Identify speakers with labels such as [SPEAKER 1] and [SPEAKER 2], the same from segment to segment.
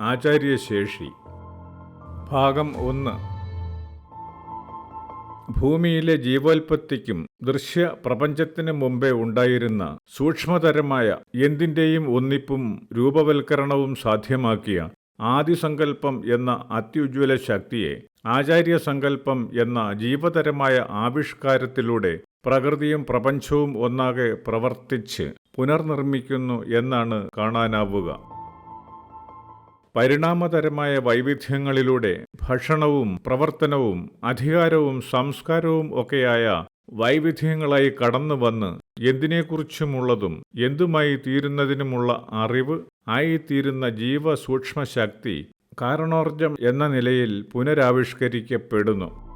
[SPEAKER 1] ആചാര്യശേഷി. ഭാഗം ഒന്ന്. ഭൂമിയിലെ ജീവോൽപത്തിക്കും ദൃശ്യ പ്രപഞ്ചത്തിനു മുമ്പേ ഉണ്ടായിരുന്ന സൂക്ഷ്മതരമായ എന്തിന്റെയും ഒന്നിപ്പും രൂപവൽക്കരണവും സാധ്യമാക്കിയ ആദിസങ്കല്പം എന്ന അത്യുജ്വല ശക്തിയെ ആചാര്യസങ്കല്പം എന്ന ജീവതരമായ ആവിഷ്കാരത്തിലൂടെ പ്രകൃതിയും പ്രപഞ്ചവും ഒന്നാകെ പ്രവർത്തിച്ച് പുനർനിർമ്മിക്കുന്നു എന്നാണ് കാണാനാവുക. പരിണാമതരമായ വൈവിധ്യങ്ങളിലൂടെ ഭക്ഷണവും പ്രവർത്തനവും അധികാരവും സംസ്കാരവും ഒക്കെയായ വൈവിധ്യങ്ങളായി കടന്നു വന്ന് എന്തിനെക്കുറിച്ചുമുള്ളതും എന്തുമായി തീരുന്നതിനുമുള്ള അറിവ് ആയിത്തീരുന്ന ജീവസൂക്ഷ്മശക്തി കാരണോർജം എന്ന നിലയിൽ പുനരാവിഷ്കരിക്കപ്പെടുന്നു.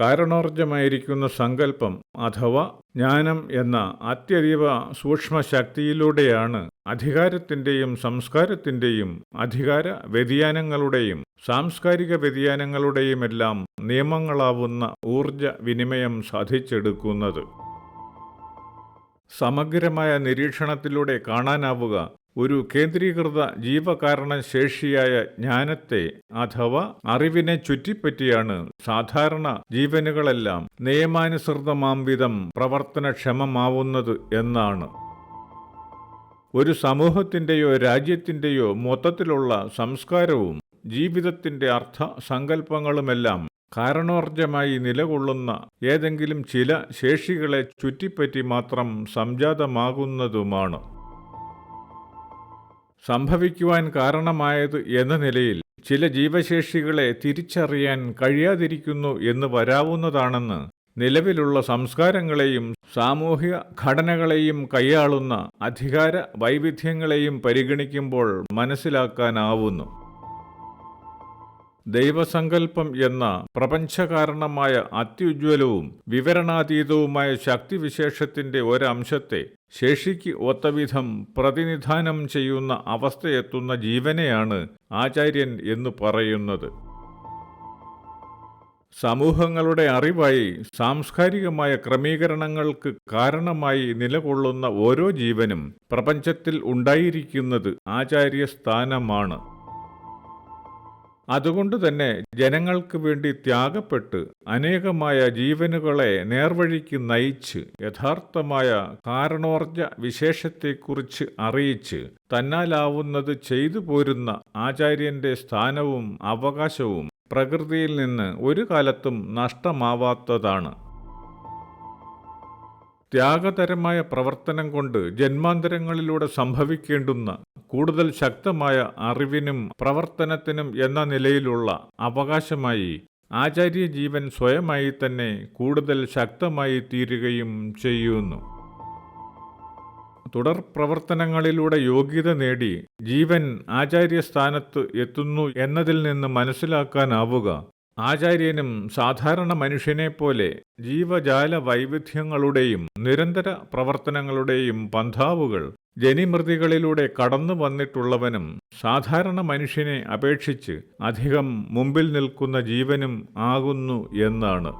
[SPEAKER 1] കാരണോർജമായിരിക്കുന്ന സങ്കല്പം അഥവാ ജ്ഞാനം എന്ന അത്യതീവ സൂക്ഷ്മ ശക്തിയിലൂടെയാണ് അധികാരത്തിന്റെയും സംസ്കാരത്തിന്റെയും അധികാര വ്യതിയാനങ്ങളുടെയും സാംസ്കാരിക വ്യതിയാനങ്ങളുടെയുമെല്ലാം നിയമങ്ങളാവുന്ന ഊർജ വിനിമയം സാധിച്ചെടുക്കുന്നത്. സമഗ്രമായ നിരീക്ഷണത്തിലൂടെ കാണാനാവുക ഒരു കേന്ദ്രീകൃത ജീവകാരണ ശേഷിയായ ജ്ഞാനത്തെ അഥവാ അറിവിനെ ചുറ്റിപ്പറ്റിയാണ് സാധാരണ ജീവനുകളെല്ലാം നിയമാനുസൃതമാം വിധം പ്രവർത്തനക്ഷമമാവുന്നത് എന്നാണ്. ഒരു സമൂഹത്തിന്റെയോ രാജ്യത്തിന്റെയോ മൊത്തത്തിലുള്ള സംസ്കാരവും ജീവിതത്തിന്റെ അർത്ഥ സങ്കല്പങ്ങളുമെല്ലാം കാരണോർജമായി നിലകൊള്ളുന്ന ഏതെങ്കിലും ചില ശേഷികളെ ചുറ്റിപ്പറ്റി മാത്രം സംജാതമാകുന്നതുമാണ്. സംഭവിക്കുവാൻ കാരണമായത് എന്ന നിലയിൽ ചില ജീവശേഷികളെ തിരിച്ചറിയാൻ കഴിയാതിരിക്കുന്നു എന്ന് വരാവുന്നതാണെന്ന് നിലവിലുള്ള സംസ്കാരങ്ങളെയും സാമൂഹിക ഘടനകളെയും കൈയാളുന്ന അധികാര വൈവിധ്യങ്ങളെയും പരിഗണിക്കുമ്പോൾ മനസ്സിലാക്കാനാവുന്നു. ദൈവസങ്കല്പം എന്ന പ്രപഞ്ചകാരണമായ അത്യുജ്വലവും വിവരണാതീതവുമായ ശക്തിവിശേഷത്തിന്റെ ഒരംശത്തെ ശേഷിക്ക് ഒത്തവിധം പ്രതിനിധാനം ചെയ്യുന്ന അവസ്ഥയെത്തുന്ന ജീവനെയാണ് ആചാര്യൻ എന്ന് പറയുന്നത്. സമൂഹങ്ങളുടെ അറിവായി സാംസ്കാരികമായ ക്രമീകരണങ്ങൾക്ക് കാരണമായി നിലകൊള്ളുന്ന ഓരോ ജീവനും പ്രപഞ്ചത്തിൽ ഉണ്ടായിരിക്കുന്നത് ആചാര്യസ്ഥാനമാണ്. അതുകൊണ്ട് തന്നെ ജനങ്ങൾക്ക് വേണ്ടി ത്യാഗപ്പെട്ട് അനേകമായ ജീവനുകളെ നേർവഴിക്ക് നയിച്ച് യഥാർത്ഥമായ കാരണോർജ വിശേഷത്തെക്കുറിച്ച് അറിയിച്ച് തന്നാലാവുന്നത് ചെയ്തു പോരുന്ന ആചാര്യന്റെ സ്ഥാനവും അവകാശവും പ്രകൃതിയിൽ നിന്ന് ഒരു കാലത്തും നഷ്ടമാവാത്തതാണ്. ത്യാഗതരമായ പ്രവർത്തനം കൊണ്ട് ജന്മാന്തരങ്ങളിലൂടെ സംഭവിക്കേണ്ടുന്ന കൂടുതൽ ശക്തമായ അറിവിനും പ്രവർത്തനത്തിനും എന്ന നിലയിലുള്ള അവകാശമായി ആചാര്യ ജീവൻ സ്വയമായി തന്നെ കൂടുതൽ ശക്തമായി തീരുകയും ചെയ്യുന്നു. തുടർ പ്രവർത്തനങ്ങളിലൂടെ യോഗ്യത നേടി ജീവൻ ആചാര്യസ്ഥാനത്ത് എത്തുന്നു എന്നതിൽ നിന്ന് മനസ്സിലാക്കാനാവുക. ആചാര്യനും സാധാരണ മനുഷ്യനെപ്പോലെ ജീവജാല വൈവിധ്യങ്ങളുടെയും നിരന്തര പ്രവർത്തനങ്ങളുടെയും പന്ഥാവുകൾ ജനിമൃതികളിലൂടെ കടന്നു വന്നിട്ടുള്ളവനും സാധാരണ മനുഷ്യനെ അപേക്ഷിച്ച് അധികം മുമ്പിൽ നിൽക്കുന്ന ജീവനും ആകുന്നു എന്നാണ്.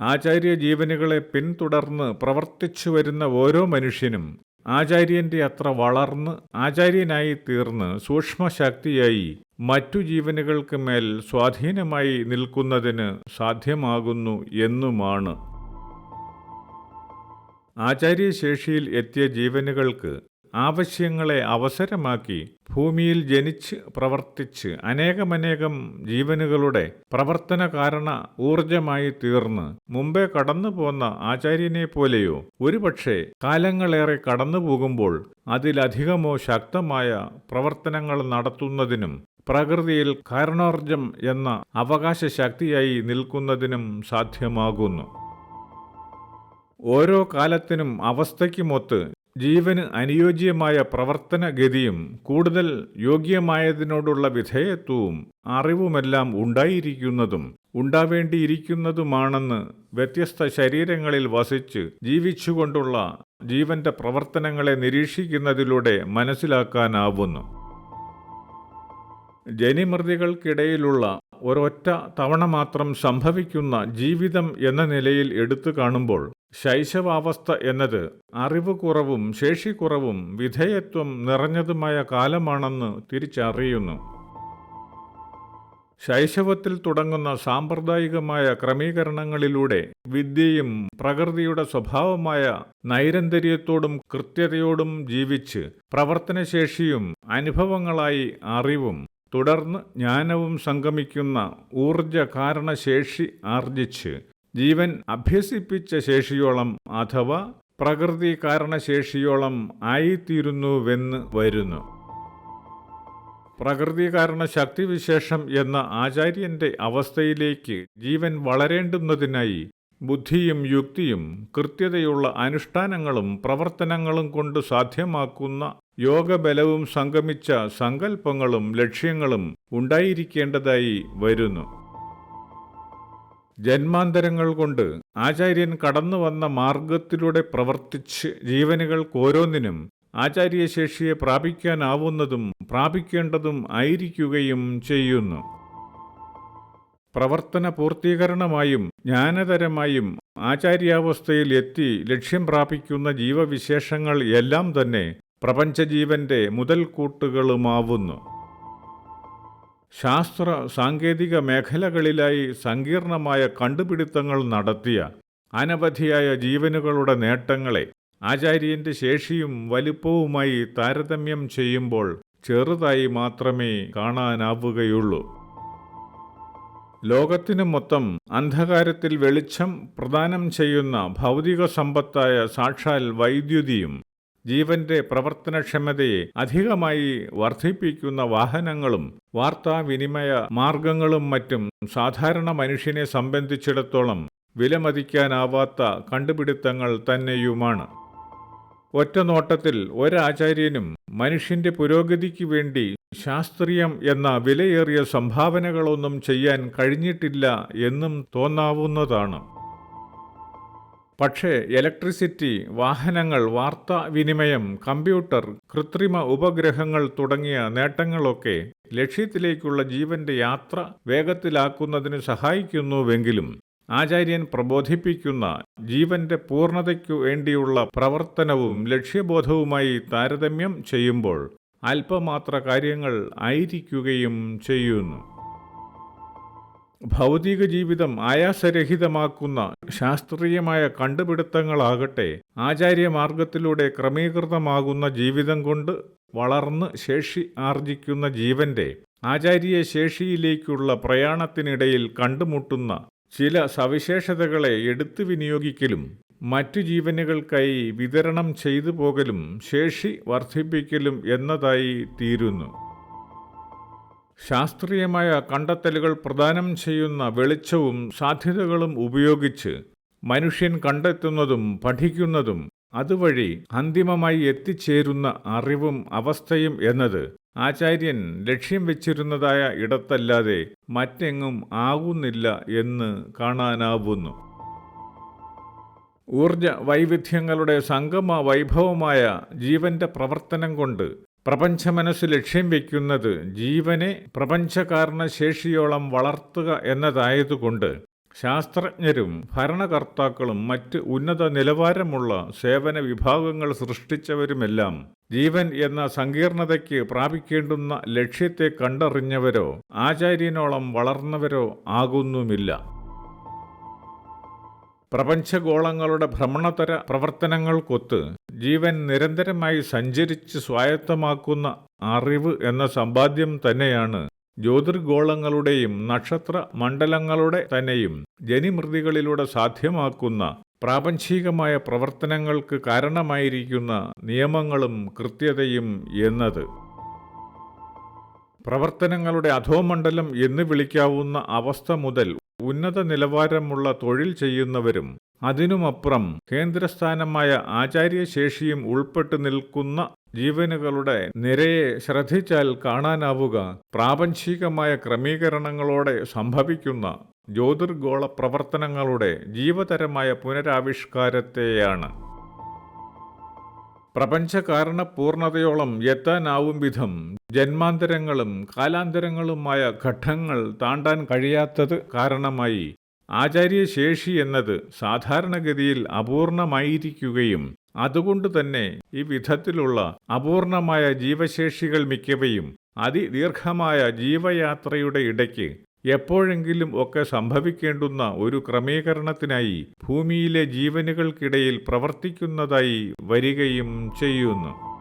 [SPEAKER 1] ആചാര്യ ജീവനുകളെ പിന്തുടർന്ന് പ്രവർത്തിച്ചു വരുന്ന ഓരോ മനുഷ്യനും ആചാര്യന്റെ അത്ര വളർന്ന് ആചാര്യനായി തീർന്ന് സൂക്ഷ്മശക്തിയായി മറ്റു ജീവനുകൾക്ക് മേൽ സ്വാധീനമായി നിൽക്കുന്നതിന് സാധ്യമാകുന്നു എന്നുമാണ്. ആചാര്യശേഷിയിൽ എത്തിയ ജീവനുകൾക്ക് ആവശ്യങ്ങളെ അവസരമാക്കി ഭൂമിയിൽ ജനിച്ച് പ്രവർത്തിച്ച് അനേകമനേകം ജീവനുകളുടെ പ്രവർത്തന കാരണ ഊർജമായി തീർന്ന് മുമ്പേ കടന്നു പോന്ന ആചാര്യനെ പോലെയോ ഒരുപക്ഷെ കാലങ്ങളേറെ കടന്നു പോകുമ്പോൾ അതിലധികമോ ശക്തമായ പ്രവർത്തനങ്ങൾ നടത്തുന്നതിനും പ്രകൃതിയിൽ കാരണോർജം എന്ന അവകാശ ശക്തിയായി നിൽക്കുന്നതിനും സാധ്യമാകുന്നു. ഓരോ കാലത്തിനും അവസ്ഥയ്ക്കുമൊത്ത് ജീവന് അനുയോജ്യമായ പ്രവർത്തനഗതിയും കൂടുതൽ യോഗ്യമായതിനോടുള്ള വിധേയത്വവും അറിവുമെല്ലാം ഉണ്ടായിരിക്കുന്നതും ഉണ്ടാവേണ്ടിയിരിക്കുന്നതുമാണെന്ന് വ്യത്യസ്ത ശരീരങ്ങളിൽ വസിച്ച് ജീവിച്ചുകൊണ്ടുള്ള ജീവന്റെ പ്രവർത്തനങ്ങളെ നിരീക്ഷിക്കുന്നതിലൂടെ മനസ്സിലാക്കാനാവുന്നു. ജനിമൃതികൾക്കിടയിലുള്ള ഒരൊറ്റ തവണ മാത്രം സംഭവിക്കുന്ന ജീവിതം എന്ന നിലയിൽ എടുത്തു കാണുമ്പോൾ ശൈശവാവസ്ഥ എന്നത് അറിവ് കുറവും ശേഷിക്കുറവും വിധേയത്വം നിറഞ്ഞതുമായ കാലമാണെന്ന് തിരിച്ചറിയുന്നു. ശൈശവത്തിൽ തുടങ്ങുന്ന സാമ്പ്രദായികമായ ക്രമീകരണങ്ങളിലൂടെ വിദ്യയും പ്രകൃതിയുടെ സ്വഭാവമായ നൈരന്തര്യത്തോടും കൃത്യതയോടും ജീവിച്ച് പ്രവർത്തനശേഷിയും അനുഭവങ്ങളായി അറിവും തുടർന്ന് ജ്ഞാനവും സംഗമിക്കുന്ന ഊർജ കാരണശേഷി ആർജിച്ച് ജീവൻ അഭ്യസിപ്പിച്ച ശേഷിയോളം അഥവാ പ്രകൃതി കാരണശേഷിയോളം ആയിത്തീരുന്നുവെന്ന് വരുന്നു. പ്രകൃതി കാരണ ശക്തിവിശേഷം എന്ന ആചാര്യന്റെ അവസ്ഥയിലേക്ക് ജീവൻ വളരേണ്ടുന്നതിനായി ബുദ്ധിയും യുക്തിയും കൃത്യതയുള്ള അനുഷ്ഠാനങ്ങളും പ്രവർത്തനങ്ങളും കൊണ്ട് സാധ്യമാക്കുന്ന യോഗബലവും സംഗമിച്ച സങ്കല്പങ്ങളും ലക്ഷ്യങ്ങളും ഉണ്ടായിരിക്കേണ്ടതായി വരുന്നു. ജന്മാന്തരങ്ങൾ കൊണ്ട് ആചാര്യൻ കടന്നു വന്ന മാർഗത്തിലൂടെ പ്രവർത്തിച്ച് ജീവനുകൾക്കോരോന്നിനും ആചാര്യശേഷിയെ പ്രാപിക്കാനാവുന്നതും പ്രാപിക്കേണ്ടതും ആയിരിക്കുകയും ചെയ്യുന്നു. പ്രവർത്തന പൂർത്തീകരണമായും ജ്ഞാനതരമായും ആചാര്യാവസ്ഥയിൽ എത്തി ലക്ഷ്യം പ്രാപിക്കുന്ന ജീവവിശേഷങ്ങൾ എല്ലാം തന്നെ പ്രപഞ്ചജീവന്റെ മുതൽക്കൂട്ടുകളുമാവുന്നു ശാസ്ത്ര സാങ്കേതിക മേഖലകളിലായി സങ്കീർണമായ കണ്ടുപിടുത്തങ്ങൾ നടത്തിയ അനവധിയായ ജീവനുകളുടെ നേട്ടങ്ങളെ ആചാര്യന്റെ ശേഷിയും വലിപ്പവുമായി താരതമ്യം ചെയ്യുമ്പോൾ ചെറുതായി മാത്രമേ കാണാനാവുകയുള്ളൂ. ലോകത്തിനു മൊത്തം അന്ധകാരത്തിൽ വെളിച്ചം പ്രദാനം ചെയ്യുന്ന ഭൗതിക സമ്പത്തായ സാക്ഷാൽ വൈദ്യുതിയും ജീവന്റെ പ്രവർത്തനക്ഷമതയെ അധികമായി വർദ്ധിപ്പിക്കുന്ന വാഹനങ്ങളും വാർത്താവിനിമയ മാർഗങ്ങളും മറ്റും സാധാരണ മനുഷ്യനെ സംബന്ധിച്ചിടത്തോളം വിലമതിക്കാനാവാത്ത കണ്ടുപിടുത്തങ്ങൾ തന്നെയുമാണ്. ഒറ്റ നോട്ടത്തിൽ ഒരാചാര്യനും മനുഷ്യന്റെ പുരോഗതിക്ക് വേണ്ടി ശാസ്ത്രീയം എന്ന വിലയേറിയ സംഭാവനകളൊന്നും ചെയ്യാൻ കഴിഞ്ഞിട്ടില്ല എന്നും തോന്നാവുന്നതാണ്. പക്ഷേ ഇലക്ട്രിസിറ്റി വാഹനങ്ങൾ വാർത്താവിനിമയം കമ്പ്യൂട്ടർ കൃത്രിമ ഉപഗ്രഹങ്ങൾ തുടങ്ങിയ നേട്ടങ്ങളൊക്കെ ലക്ഷ്യത്തിലേക്കുള്ള ജീവന്റെ യാത്ര വേഗത്തിലാക്കുന്നതിന് സഹായിക്കുന്നുവെങ്കിലും ആചാര്യൻ പ്രബോധിപ്പിക്കുന്ന ജീവന്റെ പൂർണതയ്ക്കു വേണ്ടിയുള്ള പ്രവർത്തനവും ലക്ഷ്യബോധവുമായി താരതമ്യം ചെയ്യുമ്പോൾ അല്പമാത്ര കാര്യങ്ങൾ ആയിരിക്കുകയും ചെയ്യുന്നു. ഭൗതിക ജീവിതം ആയാസരഹിതമാക്കുന്ന ശാസ്ത്രീയമായ കണ്ടുപിടുത്തങ്ങളാകട്ടെ ആചാര്യമാർഗത്തിലൂടെ ക്രമീകൃതമാകുന്ന ജീവിതം കൊണ്ട് വളർന്ന് ശേഷി ആർജിക്കുന്ന ജീവന്റെ ആചാര്യ ശേഷിയിലേക്കുള്ള പ്രയാണത്തിനിടയിൽ കണ്ടുമുട്ടുന്ന ചില സവിശേഷതകളെ എടുത്തു വിനിയോഗിക്കലും മറ്റു ജീവനുകൾക്കായി വിതരണം ചെയ്തു പോകലും ശേഷി വർദ്ധിപ്പിക്കലും എന്നതായി തീരുന്നു. ശാസ്ത്രീയമായ കണ്ടെത്തലുകൾ പ്രദാനം ചെയ്യുന്ന വെളിച്ചവും സാധ്യതകളും ഉപയോഗിച്ച് മനുഷ്യൻ കണ്ടെത്തുന്നതും പഠിക്കുന്നതും അതുവഴി അന്തിമമായി എത്തിച്ചേരുന്ന അറിവും അവസ്ഥയും എന്നത് ആചാര്യൻ ലക്ഷ്യം വെച്ചിരുന്നതായ ഇടത്തല്ലാതെ മറ്റെങ്ങും ആകുന്നില്ല എന്ന് കാണാനാവുന്നു. ഊർജ വൈവിധ്യങ്ങളുടെ സംഗമ വൈഭവമായ ജീവന്റെ പ്രവർത്തനം കൊണ്ട് പ്രപഞ്ചമനസ് ലക്ഷ്യം വയ്ക്കുന്നത് ജീവനെ പ്രപഞ്ചകാരണ ശേഷിയോളം വളർത്തുക എന്നതായതുകൊണ്ട് ശാസ്ത്രജ്ഞരും ഭരണകർത്താക്കളും മറ്റ് ഉന്നത നിലവാരമുള്ള സേവന വിഭാഗങ്ങൾ സൃഷ്ടിച്ചവരുമെല്ലാം ജീവൻ എന്ന സങ്കീർണതയ്ക്ക് പ്രാപിക്കേണ്ടുന്ന ലക്ഷ്യത്തെ കണ്ടറിഞ്ഞവരോ ആചാര്യനോളം വളർന്നവരോ ആകുന്നുമില്ല. പ്രപഞ്ചഗോളങ്ങളുടെ ഭ്രമണതര പ്രവർത്തനങ്ങൾക്കൊത്ത് ജീവൻ നിരന്തരമായി സഞ്ചരിച്ച് സ്വായത്തമാക്കുന്ന അറിവ് എന്ന സമ്പാദ്യം തന്നെയാണ് ജ്യോതിർഗോളങ്ങളുടെയും നക്ഷത്ര മണ്ഡലങ്ങളുടെ തന്നെയും ജനിമൃതികളിലൂടെ സാധ്യമാക്കുന്ന പ്രാപഞ്ചികമായ പ്രവർത്തനങ്ങൾക്ക് കാരണമായിരിക്കുന്ന നിയമങ്ങളും കൃത്യതയും എന്നത്. പ്രവർത്തനങ്ങളുടെ അധോമണ്ഡലം എന്ന് വിളിക്കാവുന്ന അവസ്ഥ മുതൽ ഉന്നത നിലവാരമുള്ള തൊഴിൽ ചെയ്യുന്നവരും അതിനുമപ്പുറം കേന്ദ്രസ്ഥാനമായ ആചാര്യശേഷിയും ഉൾപ്പെട്ടു നിൽക്കുന്ന ജീവനുകളുടെ നിരയെ ശ്രദ്ധിച്ചാൽ കാണാനാവുക. പ്രാപഞ്ചികമായ ക്രമീകരണങ്ങളോടെ സംഭവിക്കുന്ന ജ്യോതിർഗോള പ്രവർത്തനങ്ങളുടെ ജീവതരമായ പുനരാവിഷ്കാരത്തെയാണ് പ്രപഞ്ചകാരണ പൂർണതയോളം എത്താനാവും വിധം ജന്മാന്തരങ്ങളും കാലാന്തരങ്ങളുമായ ഘട്ടങ്ങൾ താണ്ടാൻ കഴിയാത്തത് കാരണമായി. ആചാര്യശേഷി എന്നത് സാധാരണഗതിയിൽ അപൂർണമായിരിക്കുകയും അതുകൊണ്ട് തന്നെ ഈ വിധത്തിലുള്ള അപൂർണമായ ജീവശേഷികൾ മിക്കവയും അതിദീർഘമായ ജീവയാത്രയുടെ ഇടയ്ക്ക് എപ്പോഴെങ്കിലും ഒക്കെ സംഭവിക്കേണ്ടുന്ന ഒരു ക്രമീകരണത്തിനായി ഭൂമിയിലെ ജീവനുകൾക്കിടയിൽ പ്രവർത്തിക്കുന്നതായി വരികയും ചെയ്യുന്നു.